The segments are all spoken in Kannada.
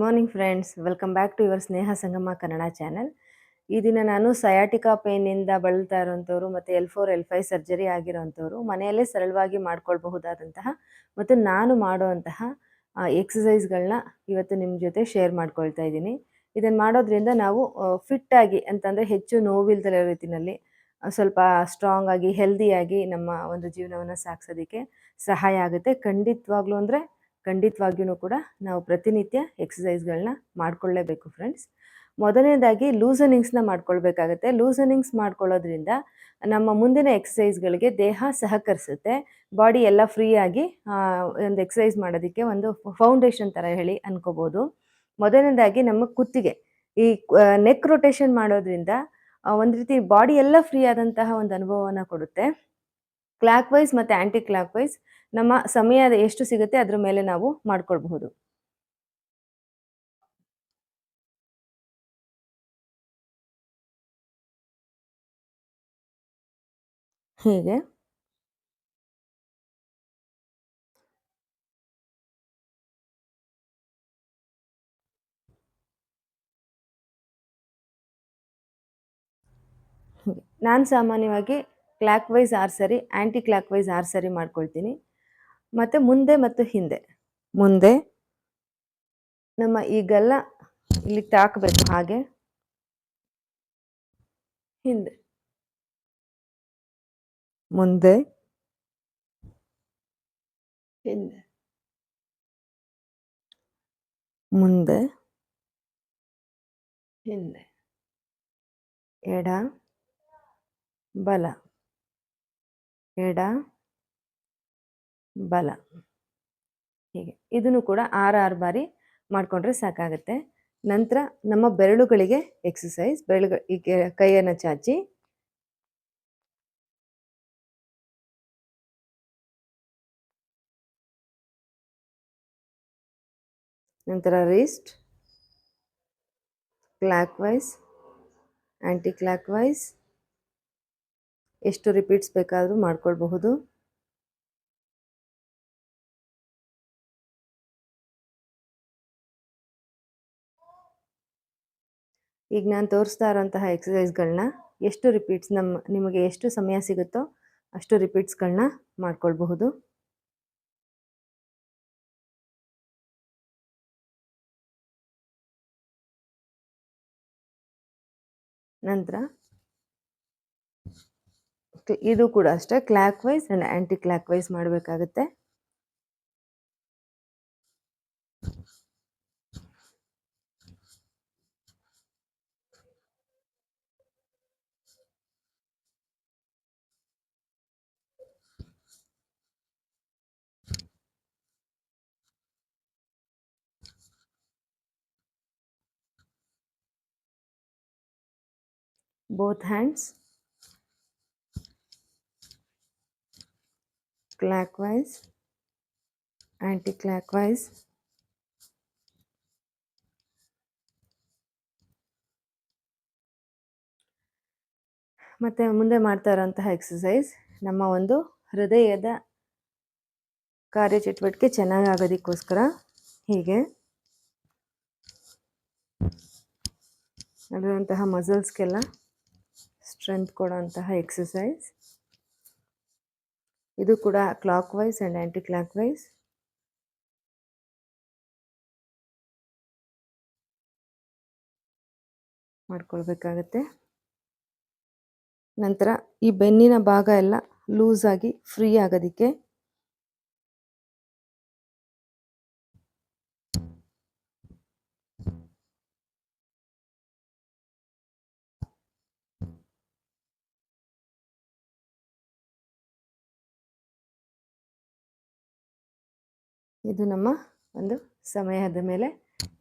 Morning friends welcome back to your Sneha Sangama Kannada channel ಈ ದಿನ ನಾನು ಸಯಾಟಿಕಾ ಪೇನಿಂದ ಬಳಲ್ತಾ ಇರುವಂಥವ್ರು ಮತ್ತು L four L five surgery ಆಗಿರೋಂಥವ್ರು ಮನೆಯಲ್ಲೇ ಸರಳವಾಗಿ ಮಾಡ್ಕೊಳ್ಬಹುದಾದಂತಹ ಮತ್ತು ನಾನು ಮಾಡುವಂತಹ ಎಕ್ಸಸೈಸ್ಗಳನ್ನ ಇವತ್ತು ನಿಮ್ಮ ಜೊತೆ ಶೇರ್ ಮಾಡ್ಕೊಳ್ತಾ ಇದ್ದೀನಿ. ಇದನ್ನು ಮಾಡೋದ್ರಿಂದ ನಾವು ಫಿಟ್ಟಾಗಿ ಅಂತಂದರೆ ಹೆಚ್ಚು ನೋವಿಲ್ದಲೇ ರೀತಿಯಲ್ಲಿ ಸ್ವಲ್ಪ ಸ್ಟ್ರಾಂಗ್ ಆಗಿ ಹೆಲ್ದಿಯಾಗಿ ನಮ್ಮ ಒಂದು ಜೀವನವನ್ನು ಸಾಗಿಸೋದಕ್ಕೆ ಸಹಾಯ ಆಗುತ್ತೆ. ಖಂಡಿತವಾಗ್ಲೂ ಅಂದರೆ ಖಂಡಿತವಾಗಿಯೂ ಕೂಡ ನಾವು ಪ್ರತಿನಿತ್ಯ ಎಕ್ಸಸೈಸ್ಗಳನ್ನ ಮಾಡ್ಕೊಳ್ಳೇಬೇಕು ಫ್ರೆಂಡ್ಸ್ ಮೊದಲನೇದಾಗಿ ಲೂಸನಿಂಗ್ಸ್ನ ಮಾಡ್ಕೊಳ್ಬೇಕಾಗತ್ತೆ. ಲೂಸನಿಂಗ್ಸ್ ಮಾಡ್ಕೊಳ್ಳೋದ್ರಿಂದ ನಮ್ಮ ಮುಂದಿನ ಎಕ್ಸಸೈಸ್ಗಳಿಗೆ ದೇಹ ಸಹಕರಿಸುತ್ತೆ. ಬಾಡಿ ಎಲ್ಲ ಫ್ರೀಯಾಗಿ ಒಂದು ಎಕ್ಸಸೈಸ್ ಮಾಡೋದಕ್ಕೆ ಒಂದು ಫೌಂಡೇಶನ್ ಥರ ಹೇಳಿ ಅನ್ಕೋಬೋದು. ಮೊದಲನೇದಾಗಿ ನಮ್ಮ ಕುತ್ತಿಗೆ. ಈ ನೆಕ್ ರೊಟೇಷನ್ ಮಾಡೋದ್ರಿಂದ ಒಂದು ರೀತಿ ಬಾಡಿ ಎಲ್ಲ ಫ್ರೀ ಆದಂತಹ ಒಂದು ಅನುಭವವನ್ನು ಕೊಡುತ್ತೆ. ಕ್ಲಾಕ್ ವೈಸ್ ಮತ್ತು ಆ್ಯಂಟಿ ಕ್ಲಾಕ್ ವೈಸ್ ನಮ್ಮ ಸಮಯ ಎಷ್ಟು ಸಿಗುತ್ತೆ ಅದ್ರ ಮೇಲೆ ನಾವು ಮಾಡ್ಕೊಳ್ಬಹುದು. ಹೀಗೆ? ನಾನು ಸಾಮಾನ್ಯವಾಗಿ ಕ್ಲಾಕ್ ವೈಸ್ ಆರ್ ಸರಿ ಆ್ಯಂಟಿ ಕ್ಲಾಕ್ ವೈಸ್ ಆರ್ ಸರಿ ಮಾಡ್ಕೊಳ್ತೀನಿ. ಮತ್ತು ಮುಂದೆ ಮತ್ತು ಹಿಂದೆ. ಮುಂದೆ. ನಮ್ಮ ಈಗೆಲ್ಲ ಇಲ್ಲಿ ತಾಕಬೇಕು ಹಾಗೆ. ಹಿಂದೆ. ಮುಂದೆ. ಹಿಂದೆ. ಮುಂದೆ. ಹಿಂದೆ. ಎಡ. ಬಲ. ಎಡ. ಬಲ. ಹೀಗೆ. ಇದನ್ನು ಕೂಡ ಆರು ಆರು ಬಾರಿ ಮಾಡಿಕೊಂಡ್ರೆ ಸಾಕಾಗುತ್ತೆ. ನಂತರ ನಮ್ಮ ಬೆರಳುಗಳಿಗೆ ಎಕ್ಸಸೈಸ್ ಬೆರಳು ಈ ಕೈಯನ್ನು ಚಾಚಿ. ನಂತರ ರಿಸ್ಟ್ ಕ್ಲಾಕ್ ವೈಸ್ ಆ್ಯಂಟಿ ಕ್ಲಾಕ್ ವೈಸ್ ಎಷ್ಟು ರಿಪೀಟ್ಸ್ ಬೇಕಾದರೂ ಮಾಡ್ಕೊಳ್ಬಹುದು. ಈಗ ನಾನು ತೋರಿಸ್ತಾ ಇರೋಂತಹ ಎಕ್ಸಸೈಸ್ಗಳನ್ನ ಎಷ್ಟು ರಿಪೀಟ್ಸ್ ನಮ್ಮ ನಿಮಗೆ ಎಷ್ಟು ಸಮಯ ಸಿಗುತ್ತೋ ಅಷ್ಟು ರಿಪೀಟ್ಸ್ಗಳನ್ನ ಮಾಡ್ಕೊಳ್ಬಹುದು. ನಂತರ ಇದು ಕೂಡ ಅಷ್ಟೇ clockwise and anti clock wise ಮಾಡಬೇಕಾಗುತ್ತೆ. Both hands. Clockwise. Anti-clockwise. ಮತ್ತು ಮುಂದೆ ಮಾಡ್ತಾ ಇರೋಂತಹ ಎಕ್ಸಸೈಸ್ ನಮ್ಮ ಒಂದು ಹೃದಯದ ಕಾರ್ಯಚಟುವಟಿಕೆ ಚೆನ್ನಾಗಿ ಆಗೋದಕ್ಕೋಸ್ಕರ ಹೀಗೆ ಅದರಂತಹ ಮಸಲ್ಸ್ಗೆಲ್ಲ ಸ್ಟ್ರೆಂತ್ ಕೊಡೋಂತಹ ಎಕ್ಸಸೈಸ್ ಇದು ಕೂಡ clockwise and anti clock wise. ಮಾಡ್ಕೊಳ್ಬೇಕಾಗತ್ತೆ. ನಂತರ ಈ ಬೆನ್ನಿನ ಭಾಗ ಎಲ್ಲ ಲೂಸ್ ಆಗಿ ಫ್ರೀ ಆಗೋದಕ್ಕೆ ಇದು ನಮ್ಮ ಒಂದು ಸಮಯದ ಮೇಲೆ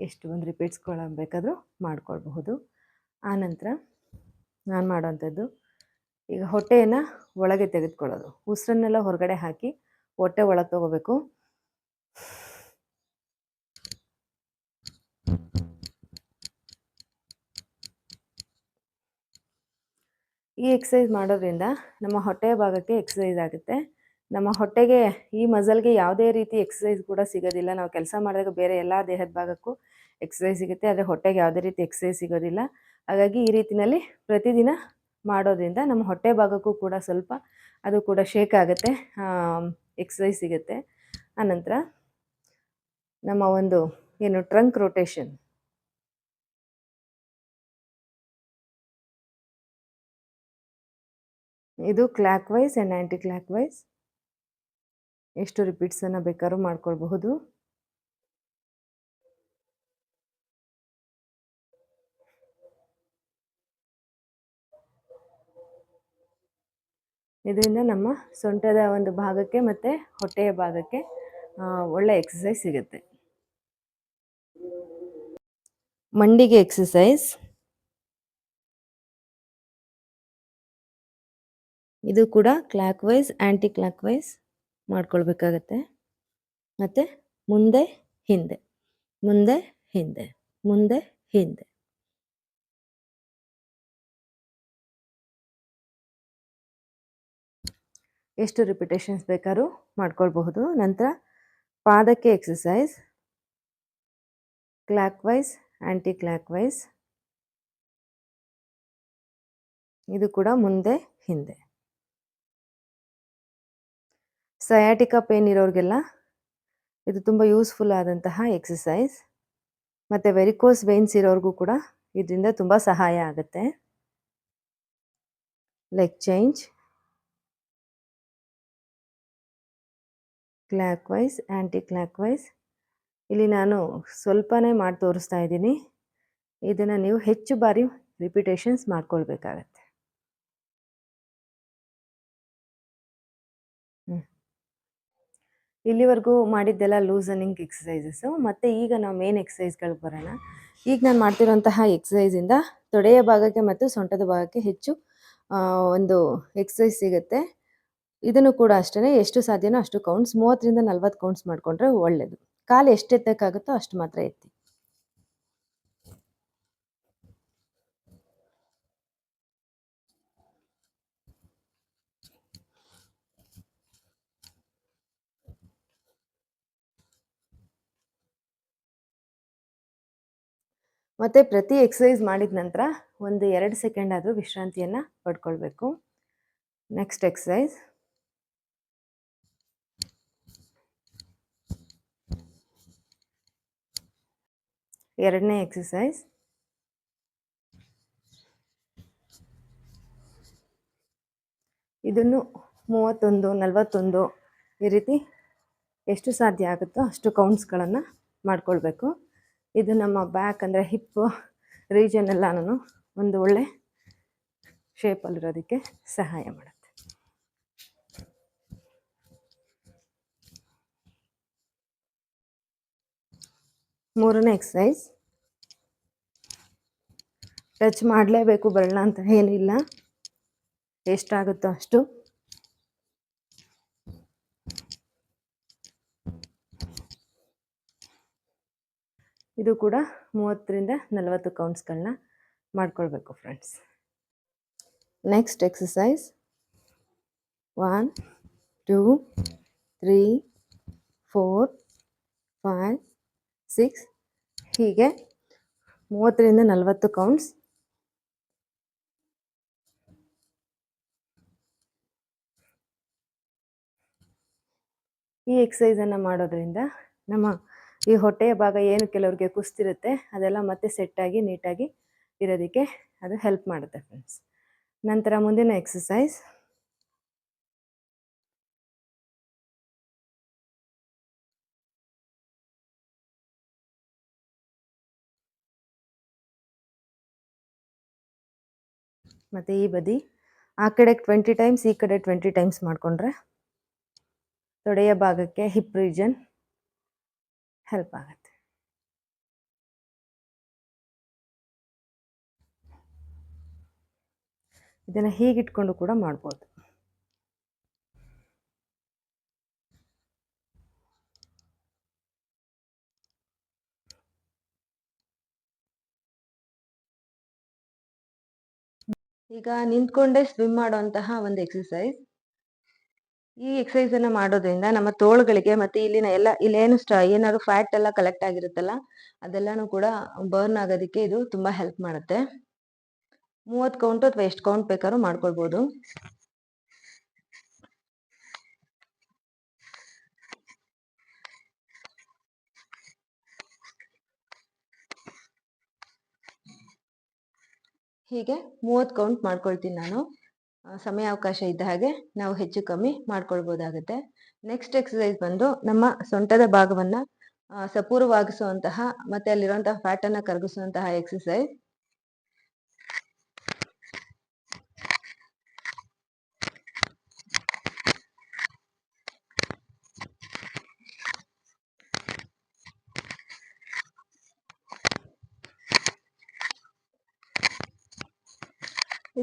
ಎಷ್ಟು ಒಂದು ರಿಪೀಟ್ಸ್ಕೊಳ್ಬೇಕಾದ್ರೂ ಬೇಕಾದರೂ ಮಾಡ್ಕೊಳ್ಬಹುದು. ಆನಂತರ ನಾನು ಮಾಡೋವಂಥದ್ದು, ಈಗ ಹೊಟ್ಟೆಯನ್ನು ಒಳಗೆ ತೆಗೆದುಕೊಳ್ಳೋದು. ಉಸಿರನ್ನೆಲ್ಲ ಹೊರಗಡೆ ಹಾಕಿ ಹೊಟ್ಟೆ ಒಳಗೆ ತಗೋಬೇಕು. ಈ ಎಕ್ಸಸೈಸ್ ಮಾಡೋದ್ರಿಂದ ನಮ್ಮ ಹೊಟ್ಟೆಯ ಭಾಗಕ್ಕೆ ಎಕ್ಸಸೈಸ್ ಆಗುತ್ತೆ. ನಮ್ಮ ಹೊಟ್ಟೆಗೆ ಈ ಮಸಲ್ಗೆ ಯಾವುದೇ ರೀತಿ ಎಕ್ಸಸೈಸ್ ಕೂಡ ಸಿಗೋದಿಲ್ಲ. ನಾವು ಕೆಲಸ ಮಾಡಿದಾಗ ಬೇರೆ ಎಲ್ಲ ದೇಹದ ಭಾಗಕ್ಕೂ ಎಕ್ಸಸೈಸ್ ಸಿಗುತ್ತೆ. ಆದರೆ ಹೊಟ್ಟೆಗೆ ಯಾವುದೇ ರೀತಿ ಎಕ್ಸಸೈಸ್ ಸಿಗೋದಿಲ್ಲ. ಹಾಗಾಗಿ ಈ ರೀತಿಯಲ್ಲಿ ಪ್ರತಿದಿನ ಮಾಡೋದ್ರಿಂದ ನಮ್ಮ ಹೊಟ್ಟೆ ಭಾಗಕ್ಕೂ ಕೂಡ ಸ್ವಲ್ಪ ಅದು ಕೂಡ ಶೇಕ್ ಆಗುತ್ತೆ. ಎಕ್ಸಸೈಸ್ ಸಿಗುತ್ತೆ. ಆನಂತರ ನಮ್ಮ ಒಂದು ಏನು ಟ್ರಂಕ್ ರೊಟೇಷನ್ ಇದು clockwise and anti clock wise ಎಷ್ಟು ರಿಪೀಟ್ಸನ್ನು ಬೇಕಾದ್ರೂ ಮಾಡ್ಕೊಳ್ಬಹುದು. ಇದರಿಂದ ನಮ್ಮ ಸೊಂಟದ ಒಂದು ಭಾಗಕ್ಕೆ ಮತ್ತು ಹೊಟ್ಟೆಯ ಭಾಗಕ್ಕೆ ಒಳ್ಳೆ ಎಕ್ಸಸೈಸ್ ಸಿಗುತ್ತೆ. ಮಂಡಿಗೆ ಎಕ್ಸಸೈಸ್ ಇದು ಕೂಡ ಕ್ಲಾಕ್ ವೈಸ್ ಆ್ಯಂಟಿ ಕ್ಲಾಕ್ ವೈಸ್ ಮಾಡ್ಕೊಳ್ಬೇಕಾಗತ್ತೆ. ಮತ್ತು ಮುಂದೆ, ಹಿಂದೆ. ಮುಂದೆ ಹಿಂದೆ. ಮುಂದೆ, ಹಿಂದೆ. ಎಷ್ಟು ರಿಪಿಟೇಷನ್ಸ್ ಬೇಕಾದ್ರೂ ಮಾಡ್ಕೊಳ್ಬಹುದು. ನಂತರ ಪಾದಕ್ಕೆ ಎಕ್ಸಸೈಸ್ ಕ್ಲಾಕ್ ವೈಸ್ ಆ್ಯಂಟಿ ಕ್ಲಾಕ್ ವೈಸ್ ಇದು ಕೂಡ ಮುಂದೆ, ಹಿಂದೆ. ಸಯಾಟಿಕಾ ಪೇನ್ ಇರೋರಿಗೆಲ್ಲ ಇದು ತುಂಬ ಯೂಸ್ಫುಲ್ ಆದಂತಹ ಎಕ್ಸಸೈಸ್ ಮತ್ತು ವೆರಿಕೋಸ್ ವೇನ್ಸ್ ಇರೋರಿಗೂ ಕೂಡ ಇದರಿಂದ ತುಂಬ ಸಹಾಯ ಆಗುತ್ತೆ. Leg change. Clockwise anti clockwise ಇಲ್ಲಿ ನಾನು ಸ್ವಲ್ಪನೇ ಮಾಡಿ ತೋರಿಸ್ತಾ ಇದ್ದೀನಿ. ಇದನ್ನು ನೀವು ಹೆಚ್ಚು ಬಾರಿ ರಿಪಿಟೇಷನ್ಸ್ ಮಾಡ್ಕೊಳ್ಬೇಕಾಗತ್ತೆ. ಇಲ್ಲಿವರೆಗೂ ಮಾಡಿದ್ದೆಲ್ಲ ಲೂಸನಿಂಗ್ ಎಕ್ಸಸೈಸಸ್ಸು ಮತ್ತು ಈಗ ನಾವು ಮೇನ್ ಎಕ್ಸಸೈಸ್ಗಳಿಗೆ ಬರೋಣ. ಈಗ ನಾನು ಮಾಡ್ತಿರುವಂತಹ ಎಕ್ಸಸೈಸಿಂದ ತೊಡೆಯ ಭಾಗಕ್ಕೆ ಮತ್ತು ಸೊಂಟದ ಭಾಗಕ್ಕೆ ಹೆಚ್ಚು ಒಂದು ಎಕ್ಸಸೈಸ್ ಸಿಗುತ್ತೆ. ಇದನ್ನು ಕೂಡ ಅಷ್ಟೇ ಎಷ್ಟು ಸಾಧ್ಯನೋ ಅಷ್ಟು ಕೌಂಟ್ಸ್ ಮೂವತ್ತರಿಂದ ನಲ್ವತ್ತು ಕೌಂಟ್ಸ್ ಮಾಡಿಕೊಂಡ್ರೆ ಒಳ್ಳೆಯದು ಕಾಲು ಎಷ್ಟು ಎತ್ತಕ್ಕಾಗುತ್ತೋ ಅಷ್ಟು ಮಾತ್ರ ಎತ್ತಿ. ಮತ್ತು ಪ್ರತಿ ಎಕ್ಸಸೈಸ್ ಮಾಡಿದ ನಂತರ ಒಂದು ಎರಡು ಸೆಕೆಂಡ್ ಆದರೂ ವಿಶ್ರಾಂತಿಯನ್ನು ಪಡ್ಕೊಳ್ಬೇಕು. ನೆಕ್ಸ್ಟ್ ಎಕ್ಸಸೈಸ್ ಎರಡನೇ ಎಕ್ಸಸೈಸ್ ಇದನ್ನು ಮೂವತ್ತೊಂದು, ನಲವತ್ತೊಂದು ಈ ರೀತಿ ಎಷ್ಟು ಸಾಧ್ಯ ಆಗುತ್ತೋ ಅಷ್ಟು ಕೌಂಟ್ಸ್ಗಳನ್ನು ಮಾಡ್ಕೊಳ್ಬೇಕು. ಇದು ನಮ್ಮ ಬ್ಯಾಕ್ ಅಂದರೆ ಹಿಪ್ ರೀಜನ್ ಎಲ್ಲನೂ ಒಂದು ಒಳ್ಳೆ ಶೇಪಲ್ಲಿರೋದಕ್ಕೆ ಸಹಾಯ ಮಾಡುತ್ತೆ. ಮೂರನೇ ಎಕ್ಸಸೈಸ್ ಟಚ್ ಮಾಡಲೇಬೇಕು ಬರಲ್ಲ ಅಂತ ಏನಿಲ್ಲ. ಎಷ್ಟಾಗುತ್ತೋ ಅಷ್ಟು. ಇದು ಕೂಡ ಮೂವತ್ತರಿಂದ ನಲವತ್ತು ಕೌಂಟ್ಸ್ಗಳನ್ನ ಮಾಡ್ಕೊಳ್ಬೇಕು friends next exercise one two three four five six ಹೀಗೆ ಮೂವತ್ತರಿಂದ ನಲವತ್ತು ಕೌಂಟ್ಸ್ ಈ ಎಕ್ಸಸೈಸನ್ನು ಮಾಡೋದ್ರಿಂದ ನಮ್ಮ ಈ ಹೊಟ್ಟೆಯ ಭಾಗ ಏನು ಕೆಲವ್ರಿಗೆ ಕುಸ್ತಿರುತ್ತೆ, ಅದೆಲ್ಲ ಮತ್ತೆ ಸೆಟ್ಟಾಗಿ, ನೀಟಾಗಿ ಇರೋದಕ್ಕೆ ಅದು ಹೆಲ್ಪ್ ಮಾಡುತ್ತೆ ಫ್ರೆಂಡ್ಸ್ ನಂತರ ಮುಂದಿನ ಎಕ್ಸಸೈಸ್ ಮತ್ತು ಈ ಬದಿ, ಆ ಕಡೆ ಟ್ವೆಂಟಿ ಟೈಮ್ಸ್ ಈ ಕಡೆ ಟ್ವೆಂಟಿ ಟೈಮ್ಸ್ ಮಾಡಿಕೊಂಡ್ರೆ ತೊಡೆಯ ಭಾಗಕ್ಕೆ ಹಿಪ್ ರೀಜನ್ ಹೆಲ್ಪ್ ಆಗುತ್ತೆ. ಇದನ್ನು ಹೀಗಿಟ್ಕೊಂಡು ಕೂಡ ಮಾಡ್ಬೋದು. ಈಗ ನಿಂತ್ಕೊಂಡೇ ಸ್ವಿಮ್ ಮಾಡುವಂತಹ ಒಂದು ಎಕ್ಸಸೈಸ್ ಈ ಎಕ್ಸಸೈಸ್ ಅನ್ನ ಮಾಡೋದ್ರಿಂದ ನಮ್ಮ ತೋಳುಗಳಿಗೆ ಮತ್ತೆ ಇಲ್ಲಿನ ಎಲ್ಲ, ಇಲ್ಲೇನು ಸ್ಟ ಏನಾದ್ರು ಫ್ಯಾಟ್ ಎಲ್ಲ ಕಲೆಕ್ಟ್ ಆಗಿರುತ್ತಲ್ಲ, ಅದೆಲ್ಲಾನು ಕೂಡ ಬರ್ನ್ ಆಗೋದಕ್ಕೆ ಇದು ತುಂಬಾ ಹೆಲ್ಪ್ ಮಾಡುತ್ತೆ. ಮೂವತ್ತು ಕೌಂಟ್ ಅಥವಾ ಎಷ್ಟು ಕೌಂಟ್ ಬೇಕಾದ್ರೂ ಮಾಡ್ಕೊಳ್ಬೋದು. ಹೀಗೆ ಮೂವತ್ತು ಕೌಂಟ್ ಮಾಡ್ಕೊಳ್ತೀನಿ ನಾನು. ಸಮಯಾವಕಾಶ ಇದ್ದ ಹಾಗೆ ನಾವು ಹೆಚ್ಚು ಕಮ್ಮಿ ಮಾಡ್ಕೊಳ್ಬೋದಾಗುತ್ತೆ. ನೆಕ್ಸ್ಟ್ ಎಕ್ಸಸೈಸ್ ಬಂದು ನಮ್ಮ ಸೊಂಟದ ಭಾಗವನ್ನ ಸಪೂರವಾಗಿಸುವಂತಹ ಮತ್ತೆ ಅಲ್ಲಿರುವಂತಹ ಫ್ಯಾಟ್ ಅನ್ನ ಕರಗಿಸುವಂತಹ ಎಕ್ಸಸೈಸ್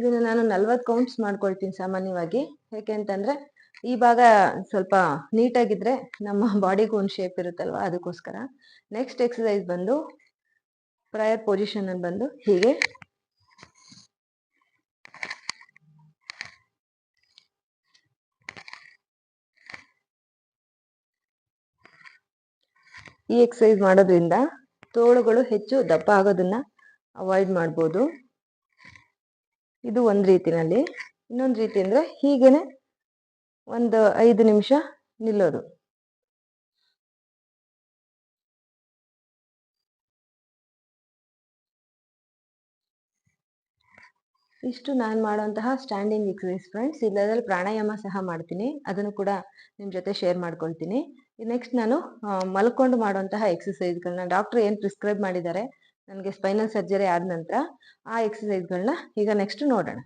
ಇದನ್ನ ನಾನು ನಲ್ವತ್ತು ಕೌಂಟ್ಸ್ ಮಾಡ್ಕೊಳ್ತೀನಿ ಸಾಮಾನ್ಯವಾಗಿ. ಯಾಕೆ ಅಂತಂದ್ರೆ ಈ ಭಾಗ ಸ್ವಲ್ಪ ನೀಟಾಗಿದ್ರೆ ನಮ್ಮ ಬಾಡಿಗೂ ಒಂದು ಶೇಪ್ ಇರುತ್ತಲ್ವಾ? ಅದಕ್ಕೋಸ್ಕರ. ನೆಕ್ಸ್ಟ್ ಎಕ್ಸಸೈಸ್ ಬಂದು ಪ್ರಯರ್ ಪೊಸಿಷನ್ ಅಲ್ಲಿ ಬಂದು ಹೀಗೆ. ಈ ಎಕ್ಸಸೈಸ್ ಮಾಡೋದ್ರಿಂದ ತೋಳುಗಳು ಹೆಚ್ಚು ದಪ್ಪ ಆಗೋದನ್ನ ಅವಾಯ್ಡ್ ಮಾಡ್ಬೋದು. ಇದು ಒಂದು ರೀತಿನಲ್ಲಿ. ಇನ್ನೊಂದು ರೀತಿ ಅಂದರೆ ಹೀಗೇನೆ ಒಂದು ಐದು ನಿಮಿಷ ನಿಲ್ಲೋದು. ಇಷ್ಟು ನಾನು ಮಾಡುವಂತಹ ಸ್ಟ್ಯಾಂಡಿಂಗ್ ಎಕ್ಸಸೈಸ್ ಫ್ರೆಂಡ್ಸ್ ಇಲ್ಲದ್ರಲ್ಲಿ ಪ್ರಾಣಾಯಾಮ ಸಹ ಮಾಡ್ತೀನಿ. ಅದನ್ನು ಕೂಡ ನಿಮ್ಮ ಜೊತೆ ಶೇರ್ ಮಾಡ್ಕೊಳ್ತೀನಿ. ನೆಕ್ಸ್ಟ್ ನಾನು ಮಲ್ಕೊಂಡು ಮಾಡುವಂತಹ ಎಕ್ಸಸೈಸ್ಗಳನ್ನ ಡಾಕ್ಟರ್ ಏನು ಪ್ರಿಸ್ಕ್ರೈಬ್ ಮಾಡಿದ್ದಾರೆ ನನಗೆ ಸ್ಪೈನಲ್ ಸರ್ಜರಿ ಆದ ನಂತರ ಆ ಎಕ್ಸಸೈಸ್ಗಳನ್ನ ಈಗ ನೆಕ್ಸ್ಟ್ ನೋಡೋಣ.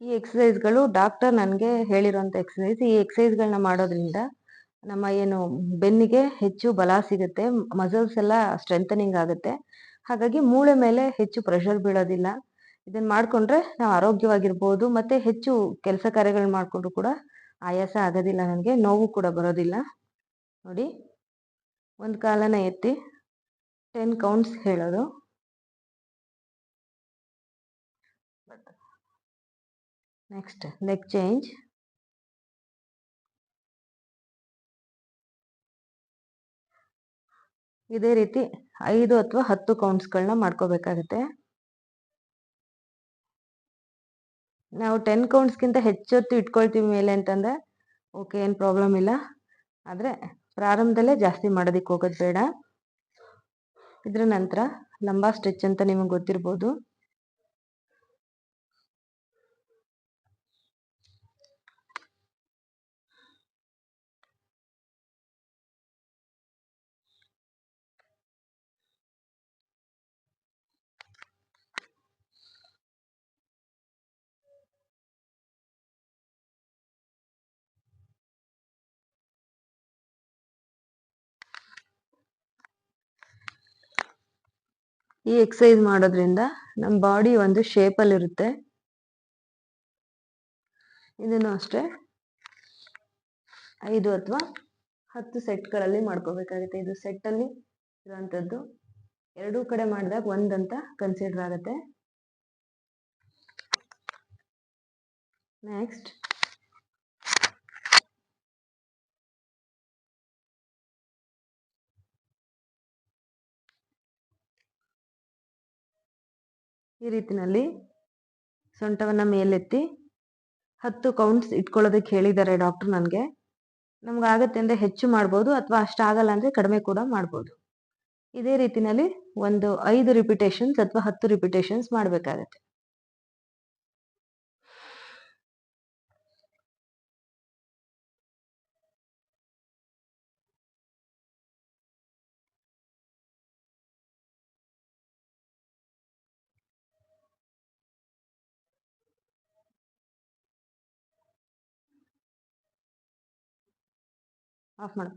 ಈ ಎಕ್ಸಸೈಸ್ಗಳು ಡಾಕ್ಟರ್ ನನಗೆ ಹೇಳಿರುವಂಥ ಎಕ್ಸಸೈಸ್ ಈ ಎಕ್ಸಸೈಸ್ಗಳನ್ನ ಮಾಡೋದ್ರಿಂದ ನಮ್ಮ ಏನು ಬೆನ್ನಿಗೆ ಹೆಚ್ಚು ಬಲ ಸಿಗುತ್ತೆ ಮಸಲ್ಸ್ ಎಲ್ಲ ಸ್ಟ್ರೆಂಥನಿಂಗ್ ಆಗುತ್ತೆ. ಹಾಗಾಗಿ ಮೂಳೆ ಮೇಲೆ ಹೆಚ್ಚು ಪ್ರೆಷರ್ ಬೀಳೋದಿಲ್ಲ. ಇದನ್ನ ಮಾಡಿಕೊಂಡ್ರೆ ನಾವು ಆರೋಗ್ಯವಾಗಿರ್ಬೋದು, ಮತ್ತೆ ಹೆಚ್ಚು ಕೆಲಸ ಕಾರ್ಯಗಳನ್ನ ಮಾಡಿಕೊಂಡ್ರು ಕೂಡ ಆಯಾಸ ಆಗೋದಿಲ್ಲ ನನಗೆ, ನೋವು ಕೂಡ ಬರೋದಿಲ್ಲ. ನೋಡಿ, ಒಂದು ಕಾಲನ ಎತ್ತಿ. ಟೆನ್ ಕೌಂಟ್ಸ್ ಹೇಳೋದು. ನೆಕ್ಸ್ಟ್ ಲೆಗ್ ಚೇಂಜ್ ಇದೇ ರೀತಿ ಐದು ಅಥವಾ ಹತ್ತು ಕೌಂಟ್ಸ್ಗಳನ್ನ ಮಾಡ್ಕೋಬೇಕಾಗುತ್ತೆ. ನಾವು ಟೆನ್ ಕೌಂಟ್ಸ್ಗಿಂತ ಹೆಚ್ಚೊತ್ತು ಇಟ್ಕೊಳ್ತೀವಿ ಮೇಲೆ ಅಂತಂದರೆ ಓಕೆ ಏನು ಪ್ರಾಬ್ಲಮ್ ಇಲ್ಲ. ಆದರೆ ಪ್ರಾರಂಭದಲ್ಲೇ ಜಾಸ್ತಿ ಮಾಡೋದಕ್ಕೆ ಹೋಗೋದು ಬೇಡ. ಇದ್ರ ನಂತರ ಲಂಬಾ ಸ್ಟಿಚ್ ಅಂತ ನಿಮಗೆ ಗೊತ್ತಿರ್ಬೋದು. ಈ ಎಕ್ಸಸೈಸ್ ಮಾಡೋದ್ರಿಂದ ನಮ್ಮ ಬಾಡಿ ಒಂದು ಶೇಪಲ್ಲಿ ಇರುತ್ತೆ. ಇದನ್ನು ಅಷ್ಟೇ ಐದು ಅಥವಾ ಹತ್ತು ಸೆಟ್ಗಳಲ್ಲಿ ಮಾಡ್ಕೋಬೇಕಾಗುತ್ತೆ. ಇದು ಸೆಟ್ಟಲ್ಲಿ ಇರುವಂಥದ್ದು ಎರಡೂ ಕಡೆ ಮಾಡಿದಾಗ ಒಂದಂತ ಕನ್ಸಿಡರ್ ಆಗುತ್ತೆ. ನೆಕ್ಸ್ಟ್ ಈ ರೀತಿನಲ್ಲಿ ಸೊಂಟವನ್ನ ಮೇಲೆತ್ತಿ ಹತ್ತು ಕೌಂಟ್ಸ್ ಇಟ್ಕೊಳ್ಳೋದಕ್ಕೆ ಹೇಳಿದ್ದಾರೆ ಡಾಕ್ಟರ್ ನನಗೆ. ನಮ್ಗೆ ಆಗತ್ತೆ ಅಂದ್ರೆ ಹೆಚ್ಚು ಮಾಡ್ಬೋದು ಅಥವಾ ಅಷ್ಟಾಗಲ್ಲ ಅಂದ್ರೆ ಕಡಿಮೆ ಕೂಡ ಮಾಡ್ಬೋದು. ಇದೇ ರೀತಿನಲ್ಲಿ ಒಂದು ಐದು ರಿಪಿಟೇಷನ್ಸ್ ಅಥವಾ ಹತ್ತು ರಿಪಿಟೇಷನ್ಸ್ ಮಾಡಬೇಕಾಗತ್ತೆ. ಆಫ್ ಮಾಡ.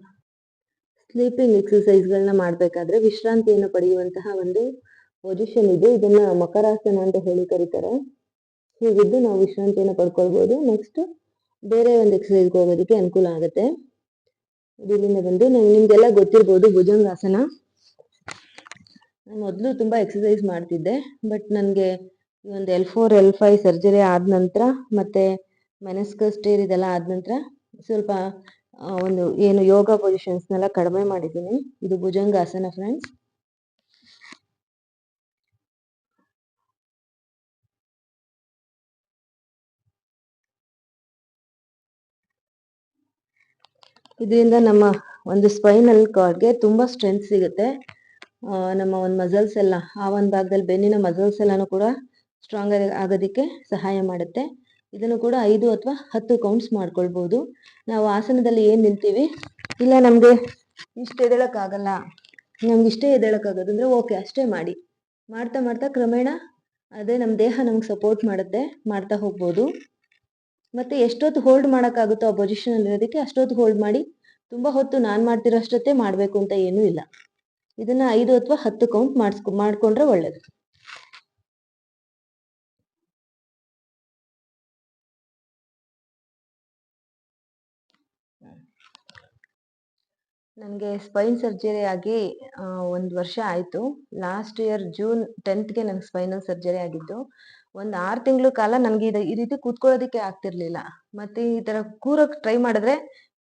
ಸ್ಲೀಪಿಂಗ್ ಎಕ್ಸಸೈಸ್ಗಳನ್ನ ಮಾಡಬೇಕಾದ್ರೆ ವಿಶ್ರಾಂತಿಯನ್ನು ಪಡೆಯುವಂತಹ ಒಂದು ಪೊಸಿಷನ್ ಇದೆ. ಇದನ್ನ ಮಕರಾಸನ ಅಂತ ಹೇಳಿ ಕರೀತಾರೆ. ಹೀಗಿದ್ದು ನಾವು ವಿಶ್ರಾಂತಿಯನ್ನು ಪಡ್ಕೊಳ್ಬೋದು. ನೆಕ್ಸ್ಟ್ ಬೇರೆ ಒಂದು ಎಕ್ಸಸೈಸ್ಗೆ ಹೋಗೋದಕ್ಕೆ ಅನುಕೂಲ ಆಗುತ್ತೆ. ಇಲ್ಲಿಂದ ಬಂದು ನಿಮ್ಗೆಲ್ಲ ಗೊತ್ತಿರ್ಬೋದು ಭುಜಂಗಾಸನ. ನಾನು ಮೊದಲು ತುಂಬಾ ಎಕ್ಸಸೈಸ್ ಮಾಡ್ತಿದ್ದೆ. ಬಟ್ ನನಗೆ ಒಂದು L four L five surgery ಆದ ನಂತರ ಮತ್ತೆ ಮೆನಸ್ಕಸ್ ಟೇರ್ ಇದೆಲ್ಲ ಆದ ನಂತರ ಸ್ವಲ್ಪ ಒಂದು ಏನು ಯೋಗ ಪೊಸಿಷನ್ಸ್ ನೆಲ್ಲ ಕಡಿಮೆ ಮಾಡಿದ್ದೀನಿ. ಇದು ಭುಜಂಗಾಸನ ಫ್ರೆಂಡ್ಸ್ ಇದರಿಂದ ನಮ್ಮ ಒಂದು ಸ್ಪೈನಲ್ ಕಾರ್ಡ್ಗೆ ತುಂಬಾ ಸ್ಟ್ರೆಂತ್ ಸಿಗುತ್ತೆ. ನಮ್ಮ ಒಂದು ಮಸಲ್ಸ್ ಎಲ್ಲ, ಆ ಒಂದು ಭಾಗದಲ್ಲಿ ಬೆನ್ನಿನ ಮಸಲ್ಸ್ ಎಲ್ಲಾನು ಕೂಡ ಸ್ಟ್ರಾಂಗ್ ಆಗೋದಕ್ಕೆ ಸಹಾಯ ಮಾಡುತ್ತೆ. ಇದನ್ನು ಕೂಡ ಐದು ಅಥವಾ ಹತ್ತು ಕೌಂಟ್ಸ್ ಮಾಡ್ಕೊಳ್ಬಹುದು ನಾವು ಆಸನದಲ್ಲಿ ಏನ್ ನಿಲ್ತೀವಿ? ಇಲ್ಲ, ನಮ್ಗೆ ಇಷ್ಟ ಎದ್ದೇಳಕ್ಕಾಗಲ್ಲ. ನಮ್ಗೆ ಇಷ್ಟೇ ಎದ್ದೇಳಕ್ಕಾಗೋದು ಅಂದ್ರೆ ಓಕೆ ಅಷ್ಟೇ ಮಾಡಿ. ಮಾಡ್ತಾ ಮಾಡ್ತಾ ಕ್ರಮೇಣ ಅದೇ ನಮ್ಮ ದೇಹ ನಮ್ಗೆ ಸಪೋರ್ಟ್ ಮಾಡುತ್ತೆ, ಮಾಡ್ತಾ ಹೋಗ್ಬೋದು. ಮತ್ತೆ ಎಷ್ಟೊತ್ತು ಹೋಲ್ಡ್ ಮಾಡೋಕ್ಕಾಗುತ್ತೋ ಆ ಪೊಸಿಷನ್ ಅಲ್ಲಿ ಇರೋದಕ್ಕೆ ಅಷ್ಟೊತ್ತು ಹೋಲ್ಡ್ ಮಾಡಿ, ತುಂಬಾ ಹೊತ್ತು ನಾನ್ ಮಾಡ್ತಿರೋಷ್ಟೊತ್ತೆ ಮಾಡ್ಬೇಕು ಅಂತ ಏನೂ ಇಲ್ಲ. ಇದನ್ನ ಐದು ಅಥವಾ ಹತ್ತು ಕೌಂಟ್ ಮಾಡಿಸ್ಕೊ, ಮಾಡ್ಕೊಂಡ್ರೆ ಒಳ್ಳೇದು. ನನಗೆ ಸ್ಪೈನ್ ಸರ್ಜರಿ ಆಗಿ ಒಂದು ವರ್ಷ ಆಯಿತು. ಲಾಸ್ಟ್ ಇಯರ್ ಜೂನ್ ಟೆಂತ್ಗೆ ನನಗೆ ಸ್ಪೈನಲ್ ಸರ್ಜರಿ ಆಗಿದ್ದು, ಒಂದು ಆರು ತಿಂಗಳ ಕಾಲ ನನಗೆ ಇದು, ಈ ರೀತಿ ಕೂತ್ಕೊಳ್ಳೋದಕ್ಕೆ ಆಗ್ತಿರ್ಲಿಲ್ಲ. ಮತ್ತೆ ಈ ಥರ ಕೂರಕ್ಕೆ ಟ್ರೈ ಮಾಡಿದ್ರೆ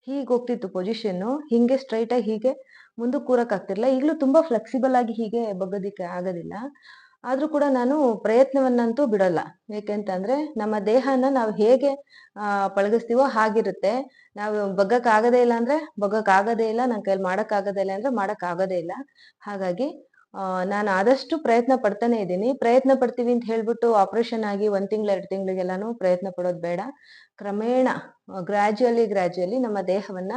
ಹೀಗೆ ಹೋಗ್ತಿತ್ತು ಪೊಸಿಷನ್ನು ಹೀಗೆ ಸ್ಟ್ರೈಟಾಗಿ ಹೀಗೆ ಮುಂದಕ್ಕೆ ಕೂರಕ್ಕೆ ಆಗ್ತಿರ್ಲಿಲ್ಲ. ಈಗಲೂ ತುಂಬ ಫ್ಲೆಕ್ಸಿಬಲ್ ಆಗಿ ಹೀಗೆ ಬಗ್ಗೋದಿಕ್ಕೆ ಆಗೋದಿಲ್ಲ. ಆದ್ರೂ ಕೂಡ ನಾನು ಪ್ರಯತ್ನವನ್ನಂತೂ ಬಿಡಲ್ಲ. ಏಕೆಂತಂದ್ರೆ ನಮ್ಮ ದೇಹನ ನಾವು ಹೇಗೆ ಪಳಗಿಸ್ತೀವೋ ಹಾಗಿರುತ್ತೆ. ನಾವು ಬಗ್ಗಕ್ ಆಗದೇ ಇಲ್ಲ ಅಂದ್ರೆ ಬಗ್ಗಕ್ ಆಗದೇ ಇಲ್ಲ ನನ್ನ ಮಾಡಕ್ ಆಗದೇ ಇಲ್ಲ ಅಂದ್ರೆ ಮಾಡಕ್ ಆಗದೇ ಇಲ್ಲ. ಹಾಗಾಗಿ ನಾನು ಆದಷ್ಟು ಪ್ರಯತ್ನ ಪಡ್ತಾನೆ ಇದ್ದೀನಿ. ಪ್ರಯತ್ನ ಪಡ್ತೀವಿ ಅಂತ ಹೇಳ್ಬಿಟ್ಟು ಆಪರೇಷನ್ ಆಗಿ ಒಂದ್ ತಿಂಗಳು, ಎರಡು ತಿಂಗಳಿಗೆಲ್ಲಾನು ಪ್ರಯತ್ನ ಪಡೋದು ಬೇಡ. ಕ್ರಮೇಣ ಗ್ರಾಜುಯಲಿ ಗ್ರಾಜುಯಲಿ ನಮ್ಮ ದೇಹವನ್ನ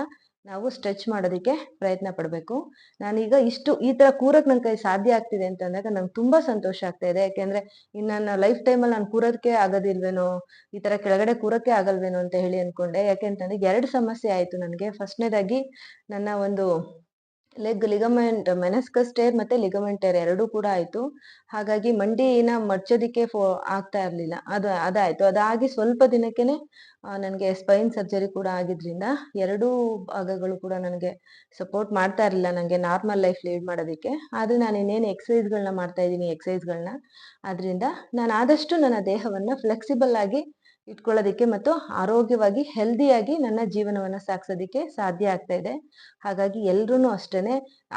ನಾವು ಸ್ಟ್ರೆಚ್ ಮಾಡೋದಕ್ಕೆ ಪ್ರಯತ್ನ ಪಡಬೇಕು. ನಾನೀಗ ಇಷ್ಟು, ಈ ತರ ಕೂರಕ್ ನನ್ ಕೈ ಸಾಧ್ಯ ಆಗ್ತಿದೆ ಅಂತ ಅಂದಾಗ ನಂಗೆ ತುಂಬಾ ಸಂತೋಷ ಆಗ್ತಾ ಇದೆ. ಯಾಕೆಂದ್ರೆ ಇನ್ ನನ್ನ ಲೈಫ್ ಟೈಮಲ್ಲಿ ನಾನು ಕೂರೋದಕ್ಕೆ ಆಗೋದಿಲ್ವೇನೋ, ಈ ತರ ಕೆಳಗಡೆ ಕೂರಕ್ಕೆ ಆಗಲ್ವೇನೋ ಅಂತ ಹೇಳಿ ಅನ್ಕೊಂಡೆ. ಯಾಕೆಂತಂದ್ರೆ ಎರಡು ಸಮಸ್ಯೆ ಆಯ್ತು ನನಗೆ. ಫಸ್ಟ್ನೇದಾಗಿ ನನ್ನ ಒಂದು ಲೆಗ್ ಲಿಗಮೆಂಟ್ ಮೆನಸ್ಕಸ್ ಟೇರ್ ಮತ್ತೆ ಲಿಗಮೆಂಟ್ ಟೇರ್ ಎರಡೂ ಕೂಡ ಆಯ್ತು. ಹಾಗಾಗಿ ಮಂಡಿನ ಮಡ್ಚೋದಿಕ್ಕೆ ಫೋ, ಆಗ್ತಾ ಇರ್ಲಿಲ್ಲ. ಅದು, ಅದಾಯ್ತು. ಅದಾಗಿ ಸ್ವಲ್ಪ ದಿನಕ್ಕೆನೆ ನನಗೆ ಸ್ಪೈನ್ ಸರ್ಜರಿ ಕೂಡ ಆಗಿದ್ರಿಂದ ಎರಡೂ ಭಾಗಗಳು ಕೂಡ ನನಗೆ ಸಪೋರ್ಟ್ ಮಾಡ್ತಾ ಇರಲಿಲ್ಲ ನನಗೆ ನಾರ್ಮಲ್ ಲೈಫ್ ಲೀಡ್ ಮಾಡೋದಕ್ಕೆ. ಆದ್ರೆ ನಾನು ಇನ್ನೇನು ಎಕ್ಸಸೈಸ್ಗಳನ್ನ ಮಾಡ್ತಾ ಇದ್ದೀನಿ ಎಕ್ಸಸೈಸ್ಗಳನ್ನ ಅದರಿಂದ ನಾನು ಆದಷ್ಟು ನನ್ನ ದೇಹವನ್ನ ಫ್ಲೆಕ್ಸಿಬಲ್ ಆಗಿ ಇಟ್ಕೊಳ್ಳೋದಿಕ್ಕೆ ಮತ್ತು ಆರೋಗ್ಯವಾಗಿ ಹೆಲ್ದಿಯಾಗಿ ನನ್ನ ಜೀವನವನ್ನು ಸಾಗಿಸೋದಿಕ್ಕೆ ಸಾಧ್ಯ ಆಗ್ತಾ ಇದೆ. ಹಾಗಾಗಿ ಎಲ್ರೂ ಅಷ್ಟೇ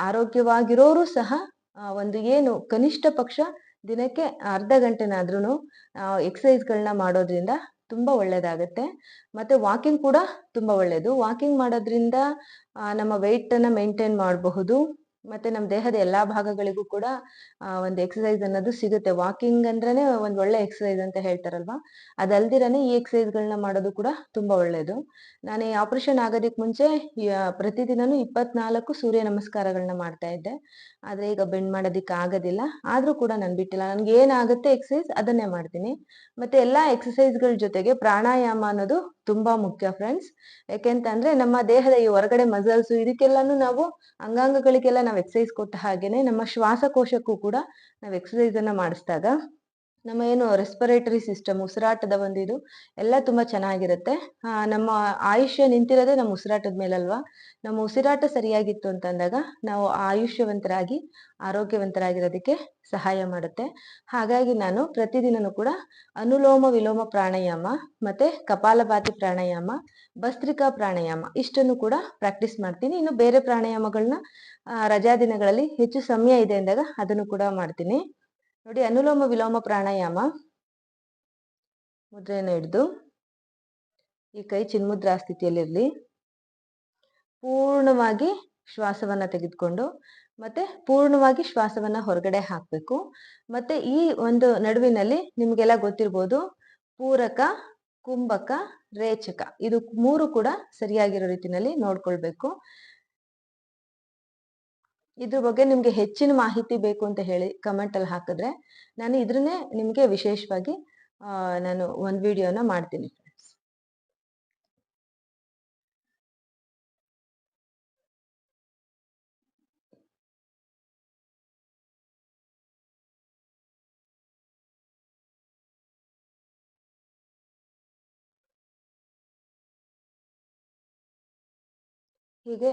ಆರೋಗ್ಯವಾಗಿರೋರು ಸಹ ಒಂದು ಏನು ಕನಿಷ್ಠ ಪಕ್ಷ ದಿನಕ್ಕೆ ಅರ್ಧ ಗಂಟೆನಾದ್ರೂ ಎಕ್ಸಸೈಸ್ಗಳನ್ನ ಮಾಡೋದ್ರಿಂದ ತುಂಬಾ ಒಳ್ಳೇದಾಗತ್ತೆ. ಮತ್ತೆ ವಾಕಿಂಗ್ ಕೂಡ ತುಂಬಾ ಒಳ್ಳೇದು. ವಾಕಿಂಗ್ ಮಾಡೋದ್ರಿಂದ ನಮ್ಮ ವೆಯ್ಟನ್ನು ಮೇಂಟೈನ್ ಮಾಡಬಹುದು. ಮತ್ತೆ ನಮ್ಮ ದೇಹದ ಎಲ್ಲಾ ಭಾಗಗಳಿಗೂ ಕೂಡ ಒಂದು ಎಕ್ಸಸೈಸ್ ಅನ್ನೋದು ಸಿಗುತ್ತೆ. ವಾಕಿಂಗ್ ಅಂದ್ರೇನೆ ಒಂದ್ ಒಳ್ಳೆ ಎಕ್ಸಸೈಸ್ ಅಂತ ಹೇಳ್ತಾರಲ್ವಾ? ಅದಲ್ದಿರನೇ ಈ ಎಕ್ಸಸೈಸ್ ಗಳನ್ನ ಮಾಡೋದು ಕೂಡ ತುಂಬಾ ಒಳ್ಳೇದು. ನಾನು ಈ ಆಪರೇಷನ್ ಆಗೋದಿಕ್ ಮುಂಚೆ ಪ್ರತಿದಿನನೂ ಇಪ್ಪತ್ನಾಲ್ಕು ಸೂರ್ಯ ನಮಸ್ಕಾರಗಳನ್ನ ಮಾಡ್ತಾ ಇದ್ದೆ. ಆದ್ರೆ ಈಗ ಬೆಂಡ್ ಮಾಡೋದಿಕ್ ಆಗೋದಿಲ್ಲ. ಆದ್ರೂ ಕೂಡ ನಾನು ಬಿಟ್ಟಿಲ್ಲ. ನನ್ಗೆ ಏನಾಗುತ್ತೆ ಎಕ್ಸಸೈಸ್ ಅದನ್ನೇ ಮಾಡ್ತೀನಿ. ಮತ್ತೆ ಎಲ್ಲಾ ಎಕ್ಸಸೈಸ್ಗಳ ಜೊತೆಗೆ ಪ್ರಾಣಾಯಾಮ ಅನ್ನೋದು ತುಂಬಾ ಮುಖ್ಯ ಫ್ರೆಂಡ್ಸ್ ಯಾಕೆಂತಂದ್ರೆ ನಮ್ಮ ದೇಹದ ಈ ಹೊರಗಡೆ ಮಸಲ್ಸ್ ಇದಕ್ಕೆಲ್ಲಾನು ನಾವು ಅಂಗಾಂಗಗಳಿಗೆಲ್ಲ ನಾವು ಎಕ್ಸಸೈಸ್ ಕೊಟ್ಟ ಹಾಗೇನೆ ನಮ್ಮ ಶ್ವಾಸಕೋಶಕ್ಕೂ ಕೂಡ ನಾವು ಎಕ್ಸಸೈಸ್ ಅನ್ನ ಮಾಡಿಸಿದಾಗ ನಮ್ಮ ಏನು ರೆಸ್ಪಿರೇಟರಿ ಸಿಸ್ಟಮ್ ಉಸಿರಾಟದ ಒಂದು ಇದು, ಎಲ್ಲ ತುಂಬಾ ಚೆನ್ನಾಗಿರುತ್ತೆ. ನಮ್ಮ ಆಯುಷ್ಯ ನಿಂತಿರೋದೇ ನಮ್ಮ ಉಸಿರಾಟದ ಮೇಲಲ್ವಾ? ನಮ್ಮ ಉಸಿರಾಟ ಸರಿಯಾಗಿತ್ತು ಅಂತ ಅಂದಾಗ ನಾವು ಆಯುಷ್ಯವಂತರಾಗಿ, ಆರೋಗ್ಯವಂತರಾಗಿರೋದಕ್ಕೆ ಸಹಾಯ ಮಾಡುತ್ತೆ. ಹಾಗಾಗಿ ನಾನು ಪ್ರತಿದಿನನೂ ಕೂಡ ಅನುಲೋಮ ವಿಲೋಮ ಪ್ರಾಣಾಯಾಮ ಮತ್ತೆ ಕಪಾಲಭಾತಿ ಪ್ರಾಣಾಯಾಮ, ಭಸ್ತ್ರಿಕಾ ಪ್ರಾಣಾಯಾಮ ಇಷ್ಟನ್ನು ಕೂಡ ಪ್ರಾಕ್ಟೀಸ್ ಮಾಡ್ತೀನಿ. ಇನ್ನು ಬೇರೆ ಪ್ರಾಣಾಯಾಮಗಳನ್ನ ರಜಾ ದಿನಗಳಲ್ಲಿ ಹೆಚ್ಚು ಸಮಯ ಇದೆ ಅಂದಾಗ ಅದನ್ನು ಕೂಡ ಮಾಡ್ತೀನಿ. ನೋಡಿ, ಅನುಲೋಮ ವಿಲೋಮ ಪ್ರಾಣಾಯಾಮ ಮುದ್ರೆಯನ್ನು ಹಿಡಿದು, ಈ ಕೈ ಚಿನ್ಮುದ್ರಾ ಸ್ಥಿತಿಯಲ್ಲಿರಲಿ. ಪೂರ್ಣವಾಗಿ ಶ್ವಾಸವನ್ನ ತೆಗೆದುಕೊಂಡು, ಮತ್ತೆ ಪೂರ್ಣವಾಗಿ ಶ್ವಾಸವನ್ನ ಹೊರಗಡೆ ಹಾಕ್ಬೇಕು. ಮತ್ತೆ ಈ ಒಂದು ನಡುವಿನಲ್ಲಿ ನಿಮಗೆಲ್ಲ ಗೊತ್ತಿರ್ಬೋದು, ಪೂರಕ, ಕುಂಭಕ, ರೇಚಕ. ಇದು ಮೂರು ಕೂಡ ಸರಿಯಾಗಿರೋ ರೀತಿನಲ್ಲಿ ನೋಡ್ಕೊಳ್ಬೇಕು. ಇದ್ರ ಬಗ್ಗೆ ನಿಮ್ಗೆ ಹೆಚ್ಚಿನ ಮಾಹಿತಿ ಬೇಕು ಅಂತ ಹೇಳಿ ಕಮೆಂಟ್ ಅಲ್ಲಿ ಹಾಕಿದ್ರೆ ನಾನು ಇದ್ರನ್ನೇ ನಿಮ್ಗೆ ವಿಶೇಷವಾಗಿ ನಾನು ಒಂದು ವಿಡಿಯೋನ ಮಾಡ್ತೀನಿ ಹೀಗೆ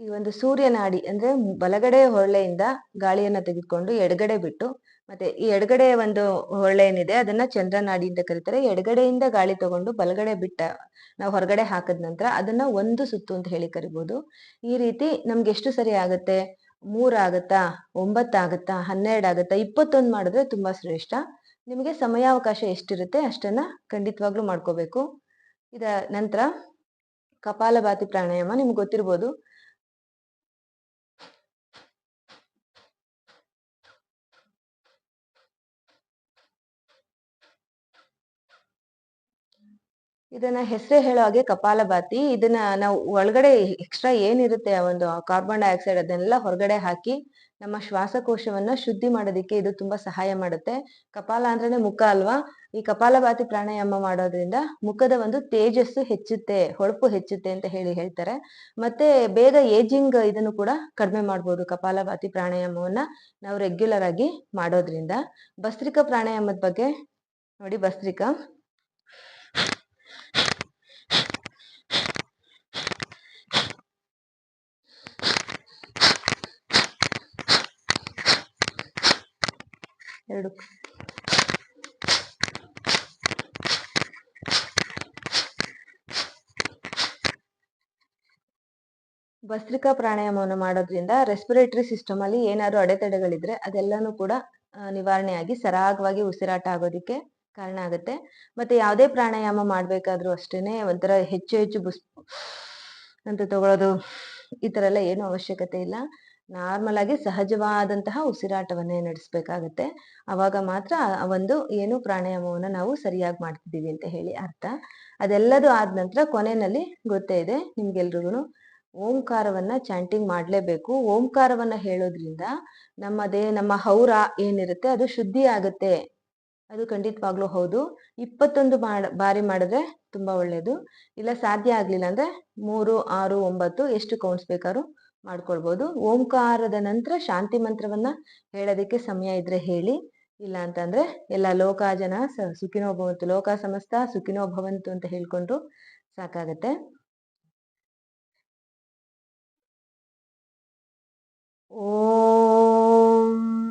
ಈ ಒಂದು ಸೂರ್ಯನಾಡಿ ಅಂದ್ರೆ ಬಲಗಡೆ ಹೊರಳೆಯಿಂದ ಗಾಳಿಯನ್ನ ತೆಗೆದುಕೊಂಡು ಎಡಗಡೆ ಬಿಟ್ಟು, ಮತ್ತೆ ಈ ಎಡಗಡೆ ಒಂದು ಹೊರಳೆ ಏನಿದೆ ಅದನ್ನ ಚಂದ್ರನಾಡಿ ಅಂತ ಕರೀತಾರೆ. ಎಡಗಡೆಯಿಂದ ಗಾಳಿ ತಗೊಂಡು ಬಲಗಡೆ ಬಿಟ್ಟ, ನಾವು ಹೊರಗಡೆ ಹಾಕಿದ ನಂತರ ಅದನ್ನ ಒಂದು ಸುತ್ತು ಅಂತ ಹೇಳಿ ಕರಿಬಹುದು ಈ ರೀತಿ ನಮ್ಗೆ ಎಷ್ಟು ಸರಿ ಆಗುತ್ತೆ? ಆಗತ್ತಾ? ಒಂಬತ್ತು ಆಗತ್ತಾ? ಹನ್ನೆರಡು ಆಗತ್ತಾ? ಇಪ್ಪತ್ತೊಂದು ಮಾಡಿದ್ರೆ ತುಂಬಾ ಶ್ರೇಷ್ಠ. ನಿಮಗೆ ಸಮಯಾವಕಾಶ ಎಷ್ಟಿರುತ್ತೆ ಅಷ್ಟನ್ನ ಖಂಡಿತವಾಗ್ಲೂ ಮಾಡ್ಕೋಬೇಕು. ಇದ ನಂತರ ಕಪಾಲಭಾತಿ ಪ್ರಾಣಾಯಾಮ ನಿಮ್ಗೆ ಗೊತ್ತಿರ್ಬೋದು. ಇದನ್ನ ಹೆಸರೇ ಹೇಳೋ ಹಾಗೆ ಕಪಾಲಭಾತಿ ಇದನ್ನ ನಾವು ಒಳಗಡೆ ಎಕ್ಸ್ಟ್ರಾ ಏನಿರುತ್ತೆ ಆ ಒಂದು ಕಾರ್ಬನ್ ಡೈಆಕ್ಸೈಡ್ ಅದನ್ನೆಲ್ಲ ಹೊರಗಡೆ ಹಾಕಿ ನಮ್ಮ ಶ್ವಾಸಕೋಶವನ್ನ ಶುದ್ಧಿ ಮಾಡೋದಿಕ್ಕೆ ಇದು ತುಂಬಾ ಸಹಾಯ ಮಾಡುತ್ತೆ. ಕಪಾಲ ಅಂದ್ರೆ ಮುಖ ಅಲ್ವಾ? ಈ ಕಪಾಲಭಾತಿ ಪ್ರಾಣಾಯಾಮ ಮಾಡೋದ್ರಿಂದ ಮುಖದ ಒಂದು ತೇಜಸ್ಸು ಹೆಚ್ಚುತ್ತೆ, ಹೊಳಪು ಹೆಚ್ಚುತ್ತೆ ಅಂತ ಹೇಳಿ ಹೇಳ್ತಾರೆ. ಮತ್ತೆ ಬೇಗ ಏಜಿಂಗ್ ಇದನ್ನು ಕೂಡ ಕಡಿಮೆ ಮಾಡ್ಬೋದು ಕಪಾಲಭಾತಿ ಪ್ರಾಣಾಯಾಮವನ್ನ ನಾವು ರೆಗ್ಯುಲರ್ ಆಗಿ ಮಾಡೋದ್ರಿಂದ. ಭಸ್ತ್ರಿಕಾ ಪ್ರಾಣಾಯಾಮದ ಬಗ್ಗೆ ನೋಡಿ ಭಸ್ತ್ರಿಕಾ. ಎರಡು. ಭಸ್ತ್ರಿಕಾ ಪ್ರಾಣಾಯಾಮವನ್ನು ಮಾಡೋದ್ರಿಂದ ರೆಸ್ಪಿರೇಟರಿ ಸಿಸ್ಟಮ್ ಅಲ್ಲಿ ಏನಾದ್ರು ಅಡೆತಡೆಗಳಿದ್ರೆ ಅದೆಲ್ಲಾನು ಕೂಡ ನಿವಾರಣೆಯಾಗಿ ಸರಾಗವಾಗಿ ಉಸಿರಾಟ ಆಗೋದಿಕ್ಕೆ ಕಾರಣ ಆಗುತ್ತೆ. ಮತ್ತೆ ಯಾವುದೇ ಪ್ರಾಣಾಯಾಮ ಮಾಡಬೇಕಾದ್ರೂ ಅಷ್ಟೇನೆ ಒಂಥರ ಹೆಚ್ಚು ಹೆಚ್ಚು ಬುಸ್ ಅಂತ ತಗೊಳ್ಳೋದು ಈ ಥರ ಎಲ್ಲ ಏನು ಅವಶ್ಯಕತೆ ಇಲ್ಲ. ನಾರ್ಮಲ್ ಆಗಿ ಸಹಜವಾದಂತಹ ಉಸಿರಾಟವನ್ನೇ ನಡೆಸ್ಬೇಕಾಗತ್ತೆ. ಅವಾಗ ಮಾತ್ರ ಆ ಒಂದು ಏನು ಪ್ರಾಣಾಯಾಮವನ್ನು ನಾವು ಸರಿಯಾಗಿ ಮಾಡ್ತಿದ್ದೀವಿ ಅಂತ ಹೇಳಿ ಅರ್ಥ. ಅದೆಲ್ಲದೂ ಆದ ನಂತರ ಕೊನೆಯಲ್ಲಿ ಗೊತ್ತೇ ಇದೆ ನಿಮ್ಗೆಲ್ರಿಗೂ ಓಂಕಾರವನ್ನ ಚಾಂಟಿಂಗ್ ಮಾಡಲೇಬೇಕು. ಓಂಕಾರವನ್ನ ಹೇಳೋದ್ರಿಂದ ನಮ್ಮ ದೇಹ ನಮ್ಮ ಹೌರ ಏನಿರುತ್ತೆ ಅದು ಶುದ್ಧಿ ಆಗುತ್ತೆ. ಅದು ಖಂಡಿತವಾಗ್ಲೂ ಹೌದು. ಇಪ್ಪತ್ತೊಂದು ಮಾಡ, ಬಾರಿ ಮಾಡಿದ್ರೆ ತುಂಬಾ ಒಳ್ಳೇದು. ಇಲ್ಲ, ಸಾಧ್ಯ ಆಗ್ಲಿಲ್ಲ ಅಂದ್ರೆ ಮೂರು, ಆರು, ಒಂಬತ್ತು, ಎಷ್ಟು ಕೌಂಟ್ಸ್ ಬೇಕಾದ್ರೂ ಮಾಡ್ಕೊಳ್ಬೋದು. ಓಂಕಾರದ ನಂತರ ಶಾಂತಿ ಮಂತ್ರವನ್ನ ಹೇಳೋದಕ್ಕೆ ಸಮಯ ಇದ್ರೆ ಹೇಳಿ. ಇಲ್ಲ ಅಂತಂದ್ರೆ ಎಲ್ಲ ಲೋಕ ಜನ ಸುಖಿನೋ ಭವಂತು, ಲೋಕ ಸಮಸ್ತ ಸುಖಿನೋ ಭವಂತು ಅಂತ ಹೇಳ್ಕೊಂಡ್ರು ಸಾಕಾಗತ್ತೆ. ಓಂ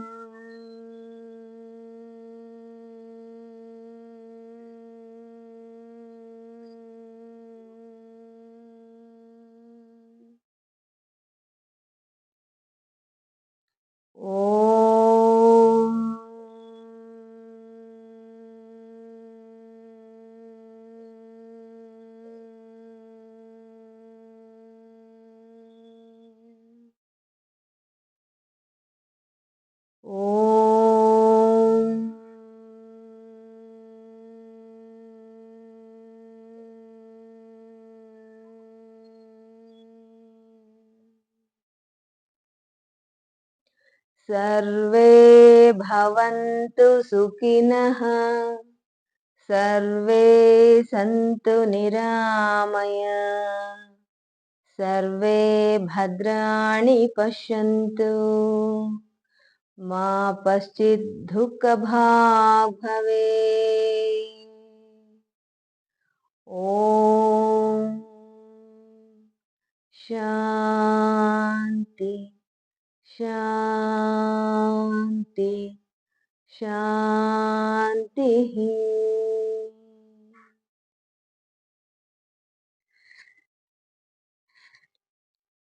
सर्वे भवन्तु सुखिनः सर्वे सन्तु निरामय सर्वे भद्राणि पश्यन्तु। मा कश्चित् दुःखभाग् भवेत् ॐ शान्ति ಶಾಂತಿ ಶಾಂತಿ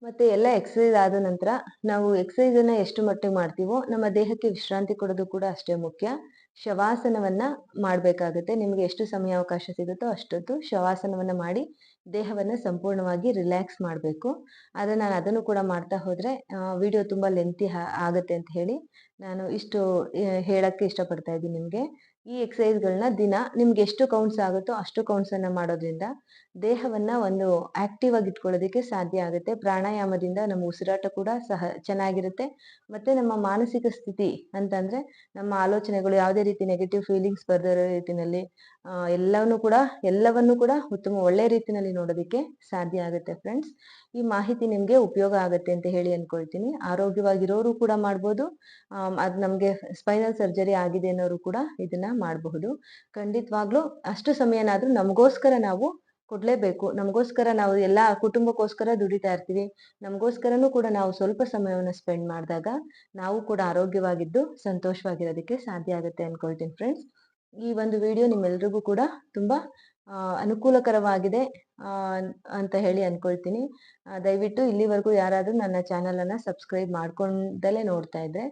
ಮತ್ತೆ ಎಲ್ಲ ಎಕ್ಸಸೈಸ್ ಆದ ನಂತರ ನಾವು ಎಕ್ಸಸೈಸ್ ಅನ್ನ ಎಷ್ಟು ಮಟ್ಟಿಗೆ ಮಾಡ್ತೀವೋ, ನಮ್ಮ ದೇಹಕ್ಕೆ ವಿಶ್ರಾಂತಿ ಕೊಡೋದು ಕೂಡ ಅಷ್ಟೇ ಮುಖ್ಯ. ಶವಾಸನವನ್ನ ಮಾಡಬೇಕಾಗುತ್ತೆ. ನಿಮಗೆ ಎಷ್ಟು ಸಮಯ ಅವಕಾಶ ಸಿಗುತ್ತೋ ಅಷ್ಟೊತ್ತು ಶವಾಸನವನ್ನ ಮಾಡಿ ದೇಹವನ್ನ ಸಂಪೂರ್ಣವಾಗಿ ರಿಲ್ಯಾಕ್ಸ್ ಮಾಡಬೇಕು. ಆದರೆ ನಾನು ಅದನ್ನು ಕೂಡ ಮಾಡ್ತಾ ಹೋದರೆ ವಿಡಿಯೋ ತುಂಬಾ ಲೆಂತಿ ಆಗುತ್ತೆ ಅಂತ ಹೇಳಿ ನಾನು ಇಷ್ಟು ಹೇಳಕ್ಕೆ ಇಷ್ಟಪಡ್ತಾ ಇದ್ದೀನಿ ನಿಮ್ಗೆ. ಈ ಎಕ್ಸಸೈಸ್ಗಳನ್ನ ದಿನ ನಿಮ್ಗೆ ಎಷ್ಟು ಕೌಂಟ್ಸ್ ಆಗುತ್ತೋ ಅಷ್ಟು ಕೌಂಟ್ಸ್ ಅನ್ನ ಮಾಡೋದ್ರಿಂದ ದೇಹವನ್ನ ಒಂದು ಆಕ್ಟಿವ್ ಆಗಿ ಇಟ್ಕೊಳ್ಳೋದಕ್ಕೆ ಸಾಧ್ಯ ಆಗುತ್ತೆ. ಪ್ರಾಣಾಯಾಮದಿಂದ ನಮ್ಮ ಉಸಿರಾಟ ಕೂಡ ಸಹ ಚೆನ್ನಾಗಿರುತ್ತೆ. ಮತ್ತೆ ನಮ್ಮ ಮಾನಸಿಕ ಸ್ಥಿತಿ ಅಂತಂದ್ರೆ ನಮ್ಮ ಆಲೋಚನೆಗಳು ಯಾವುದೇ ರೀತಿ ನೆಗೆಟಿವ್ ಫೀಲಿಂಗ್ಸ್ ಬರ್ದಿರೋ ರೀತಿನಲ್ಲಿ ಆ, ಎಲ್ಲವನ್ನೂ ಕೂಡ, ಎಲ್ಲವನ್ನು ಕೂಡ ಉತ್ತಮ ಒಳ್ಳೆ ರೀತಿಯಲ್ಲಿ ನೋಡೋದಕ್ಕೆ ಸಾಧ್ಯ ಆಗುತ್ತೆ ಫ್ರೆಂಡ್ಸ್ ಈ ಮಾಹಿತಿ ನಿಮ್ಗೆ ಉಪಯೋಗ ಆಗುತ್ತೆ ಅಂತ ಹೇಳಿ ಅನ್ಕೊಳ್ತೀನಿ. ಆರೋಗ್ಯವಾಗಿರೋರು ಕೂಡ ಮಾಡ್ಬೋದು. ಅದ್ ನಮ್ಗೆ ಸ್ಪೈನಲ್ ಸರ್ಜರಿ ಆಗಿದೆ ಅನ್ನೋರು ಕೂಡ ಇದನ್ನ ಮಾಡಬಹುದು. ಖಂಡಿತವಾಗ್ಲೂ ಅಷ್ಟು ಸಮಯನಾದ್ರೂ ನಮಗೋಸ್ಕರ ನಾವು ಕೊಡಲೇಬೇಕು. ನಮಗೋಸ್ಕರ ನಾವು ಎಲ್ಲ ಕುಟುಂಬಕ್ಕೋಸ್ಕರ ದುಡಿತಾ ಇರ್ತೀವಿ. ನಮಗೋಸ್ಕರನೂ ಕೂಡ ನಾವು ಸ್ವಲ್ಪ ಸಮಯವನ್ನು ಸ್ಪೆಂಡ್ ಮಾಡಿದಾಗ ನಾವು ಕೂಡ ಆರೋಗ್ಯವಾಗಿದ್ದು ಸಂತೋಷವಾಗಿರೋದಕ್ಕೆ ಸಾಧ್ಯ ಆಗುತ್ತೆ ಅನ್ಕೊಳ್ತೀನಿ ಫ್ರೆಂಡ್ಸ್ ಈ ಒಂದು ವಿಡಿಯೋ ನಿಮ್ಮೆಲ್ರಿಗೂ ಕೂಡ ತುಂಬ ಅನುಕೂಲಕರವಾಗಿದೆ ಅಂತ ಹೇಳಿ ಅಂದ್ಕೊಳ್ತೀನಿ ದಯವಿಟ್ಟು ಇಲ್ಲಿವರೆಗೂ ಯಾರಾದರೂ ನನ್ನ ಚಾನಲನ್ನು ಸಬ್ಸ್ಕ್ರೈಬ್ ಮಾಡ್ಕೊಂಡಲೇ ನೋಡ್ತಾ ಇದ್ದರೆ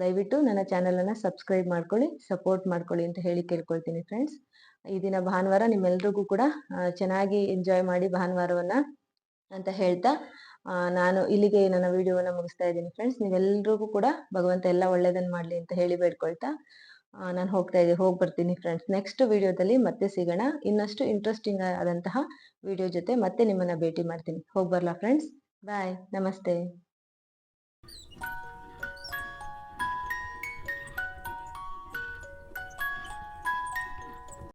ದಯವಿಟ್ಟು ನನ್ನ ಚಾನಲನ್ನು ಸಬ್ಸ್ಕ್ರೈಬ್ ಮಾಡ್ಕೊಳ್ಳಿ ಸಪೋರ್ಟ್ ಮಾಡ್ಕೊಳ್ಳಿ ಅಂತ ಹೇಳಿ ಕೇಳ್ಕೊಳ್ತೀನಿ ಫ್ರೆಂಡ್ಸ್ ಈ ದಿನ ಭಾನುವಾರ ನಿಮ್ಮೆಲ್ರಿಗೂ ಕೂಡ ಚೆನ್ನಾಗಿ ಎಂಜಾಯ್ ಮಾಡಿ ಭಾನುವಾರವನ್ನು ಅಂತ ಹೇಳ್ತಾ ನಾನು ಇಲ್ಲಿಗೆ ನನ್ನ ವಿಡಿಯೋವನ್ನು ಮುಗಿಸ್ತಾ ಇದ್ದೀನಿ ಫ್ರೆಂಡ್ಸ್ ನೀವೆಲ್ರಿಗೂ ಕೂಡ ಭಗವಂತ ಎಲ್ಲ ಒಳ್ಳೆಯದನ್ನು ಮಾಡಲಿ ಅಂತ ಹೇಳಿ ಬೇಡ್ಕೊಳ್ತಾ ನಾನು ಹೋಗ್ತಾ ಇದ್ದೀನಿ ಹೋಗಿ ಬರ್ತೀನಿ ಫ್ರೆಂಡ್ಸ್ ನೆಕ್ಸ್ಟ್ ವಿಡಿಯೋದಲ್ಲಿ ಮತ್ತೆ ಸಿಗೋಣ. ಇನ್ನಷ್ಟು ಇಂಟ್ರೆಸ್ಟಿಂಗ್ ಆದಂತಹ ವಿಡಿಯೋ ಜೊತೆ ಮತ್ತೆ ನಿಮ್ಮನ್ನು ಭೇಟಿ ಮಾಡ್ತೀನಿ. ಹೋಗಿ ಬರಲಾ ಫ್ರೆಂಡ್ಸ್ ಬಾಯ್ ನಮಸ್ತೆ.